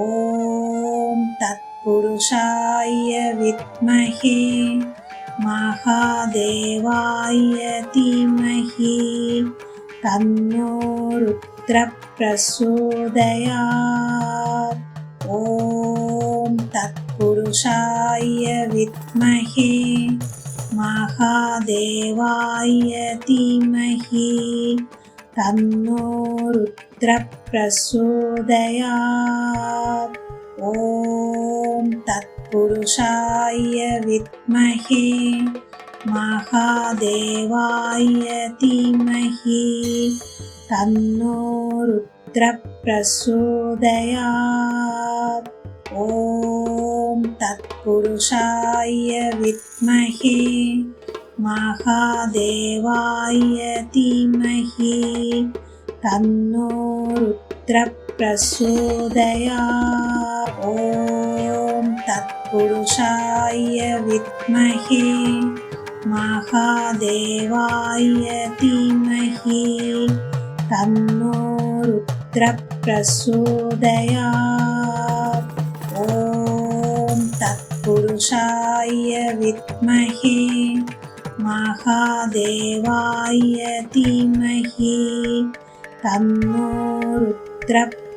ॐ तत्पुरुषाय विद्महे महादेवाय धीमहि तन्नो रुद्रप्रचोदयात् ॐ तत्पुरुषाय विद्महे महादेवाय धीमहि तन्नो रुद्रप्रचोदयात् ॐ तत्पुरुषाय विद्महे महादेवाय धीमहि। तन्नो रुद्रप्रचोदयात् ॐ तत्पुरुषाय विद्महे महादेवाय धीमहि तन्नो रुद्रप्रचोदयात् ॐ तत्पुरुषाय विद्महे महादेवाय धीमहि तन्नो रुद्रप्रचोदयात् ॐ तत्पुरुषाय विद्महे महादेवाय धीमहि तन्नो रुद्रप्रचोदयात्